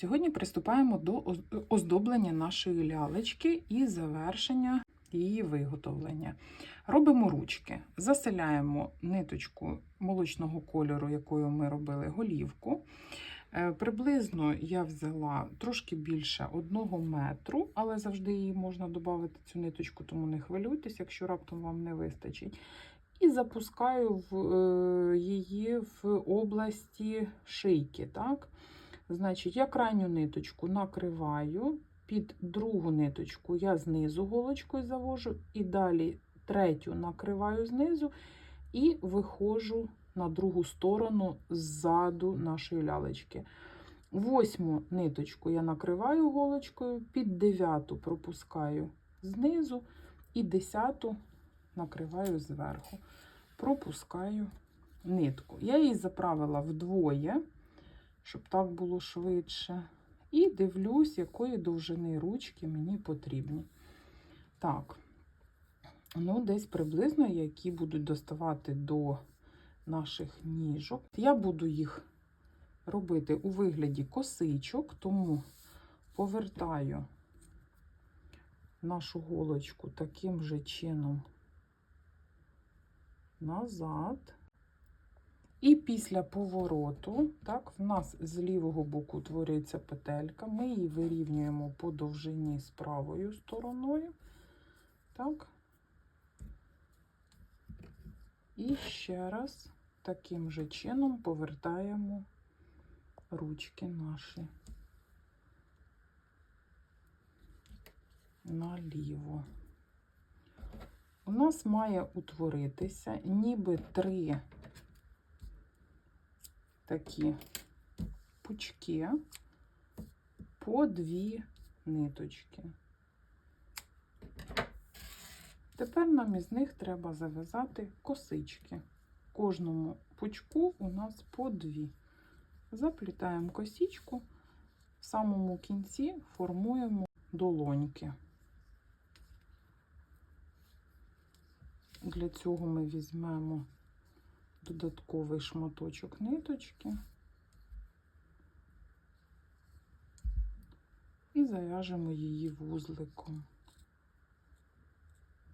Сьогодні приступаємо до оздоблення нашої лялечки і завершення її виготовлення. Робимо ручки, заселяємо ниточку молочного кольору, якою ми робили голівку. Е, Приблизно я взяла трошки більше одного метру, але завжди її можна додати цю ниточку, тому не хвилюйтесь, якщо раптом вам не вистачить. І запускаю в, е, її в області шийки. Так? Значить, я крайню ниточку накриваю, під другу ниточку я знизу голочкою завожу, і далі третю накриваю знизу і виходжу на другу сторону ззаду нашої лялечки. Восьму ниточку я накриваю голочкою, під дев'яту пропускаю знизу, і десяту накриваю зверху. Пропускаю нитку. Я її заправила вдвоє, щоб так було швидше. І дивлюсь, якої довжини ручки мені потрібні. Так, ну, десь приблизно, які будуть доставати до наших ніжок. Я буду їх робити у вигляді косичок, тому повертаю нашу голочку таким же чином назад. І після повороту, так, в нас з лівого боку утворюється петелька, ми її вирівнюємо по довжині з правою стороною. Так. І ще раз таким же чином повертаємо ручки наші наліво. У нас має утворитися ніби три такі пучки по дві ниточки. Тепер нам із них треба зав'язати косички. Кожному пучку у нас по дві. Заплітаємо косичку, в самому кінці формуємо долоньки. Для цього ми візьмемо додатковий шматочок ниточки і зав'яжемо її вузликом.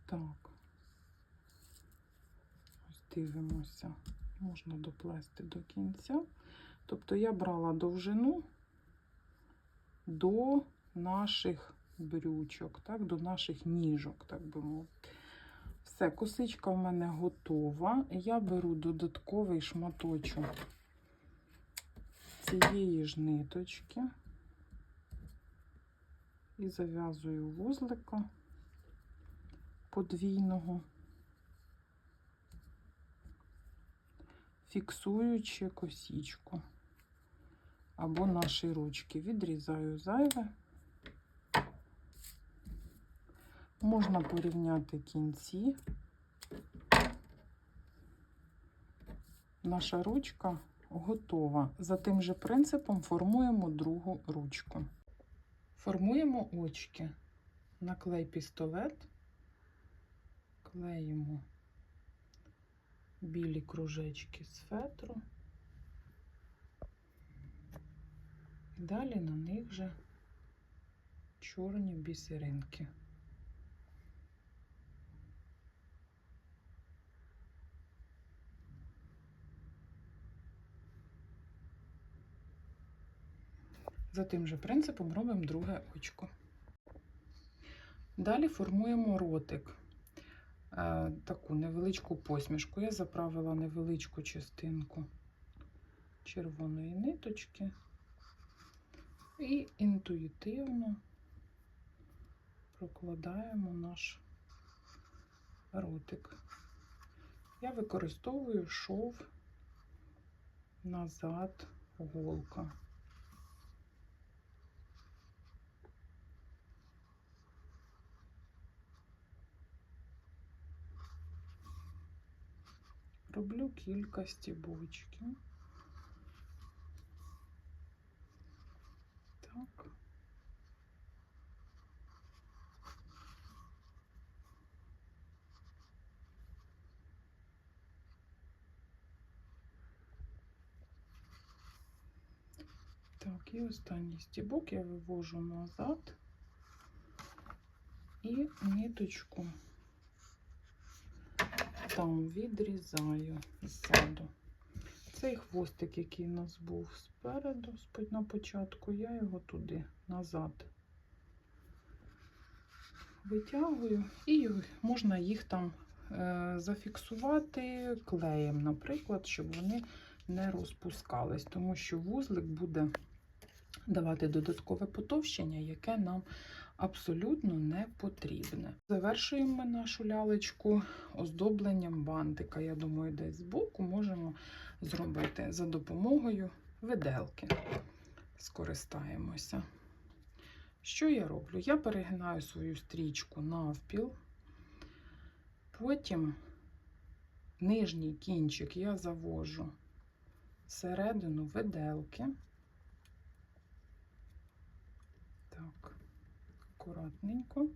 Так, ось дивимося, можна доплести до кінця. Тобто я брала довжину до наших брючок, так, до наших ніжок, так би мовити. Все, косичка в мене готова. Я беру додатковий шматочок цієї ж ниточки і зав'язую вузлика подвійного, фіксуючи косічку або наші ручки. Відрізаю зайве. Можна порівняти кінці. Наша ручка готова. За тим же принципом формуємо другу ручку. Формуємо очки на клей пістолет, клеїмо білі кружечки з фетру. І далі на них же чорні бісеринки. За тим же принципом робимо друге очко. Далі формуємо ротик, Е, таку невеличку посмішку. Я заправила невеличку частинку червоної ниточки і інтуїтивно прокладаємо наш ротик. Я використовую шов назад голка. Роблю кілька стібочків. Так. Так, і останній стібок я вивожу назад і ниточку Там відрізаю ззаду. Цей хвостик, який у нас був спереду, на початку, я його туди назад витягую, і можна їх там е, зафіксувати клеєм, наприклад, щоб вони не розпускались, тому що вузлик буде давати додаткове потовщення, яке нам абсолютно не потрібне. Завершуємо ми нашу лялечку оздобленням бантика. Я думаю, десь збоку можемо зробити за допомогою виделки. Скористаємося. Що я роблю? Я перегинаю свою стрічку навпіл, потім нижній кінчик я завожу всередину виделки. Так, акуратненько.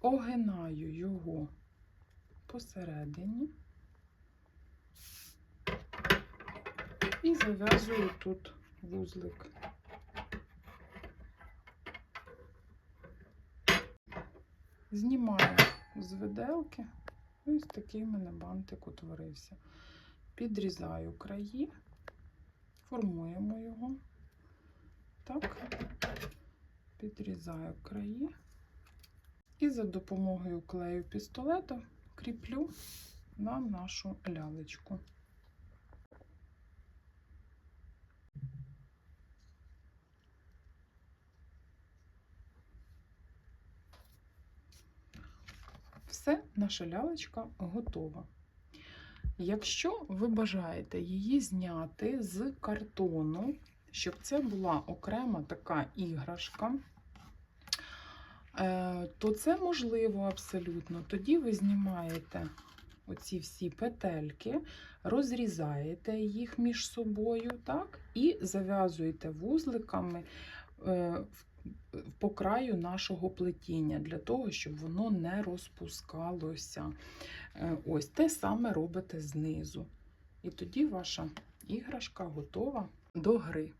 Огинаю його посередині і зав'язую тут вузлик. Знімаю з виделки. Ось такий в мене бантик утворився. Підрізаю краї, формуємо його. Так, підрізаю краї. І за допомогою клею пістолета кріплю на нашу лялечку. Все, наша лялечка готова. Якщо ви бажаєте її зняти з картону, щоб це була окрема така іграшка, е, то це можливо абсолютно. Тоді ви знімаєте оці всі петельки, розрізаєте їх між собою, так, і зав'язуєте вузликами е, по краю нашого плетіння, для того, щоб воно не розпускалося. Е, Ось те саме робите знизу. І тоді ваша іграшка готова до гри.